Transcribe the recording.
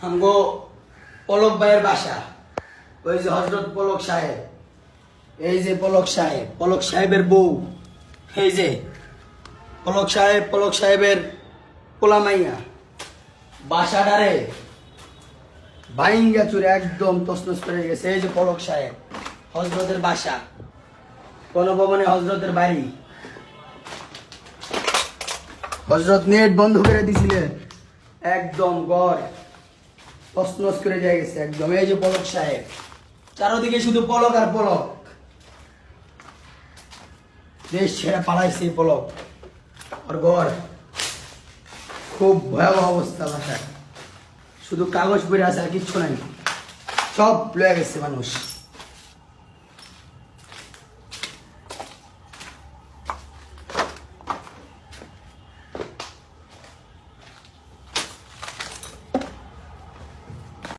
আমগো পলক ভাইয়ের বাসা ওই যে হজরত পলক সাহেব এই যে পলক সাহেব পলক সাহেবের বউ এই যে পলক সাহেব পলক সাহেবের পোলামাইয়া ভাইঙ্গা চুরে একদম তসনস করে গেছে এই যে পলক সাহেব, হজরতের বাসা, কোন ভবনে হজরতের বাড়ি। হজরত নেট বন্ধ করে দিছিলেন। একদম গড়। তসনস করে দিয়ে গেছে একদম। এই যে পলক সাহেব, চারোদিকে শুধু পলক আর পলক। দেশ ছেড়ে পালাইছে পলক। ঘর। খুব ভয়াবহ অবস্থা বাসায় শুধু কাগজ পড়ে আছে আর কিচ্ছু নাই। সব লয়ে গেছে মানুষ।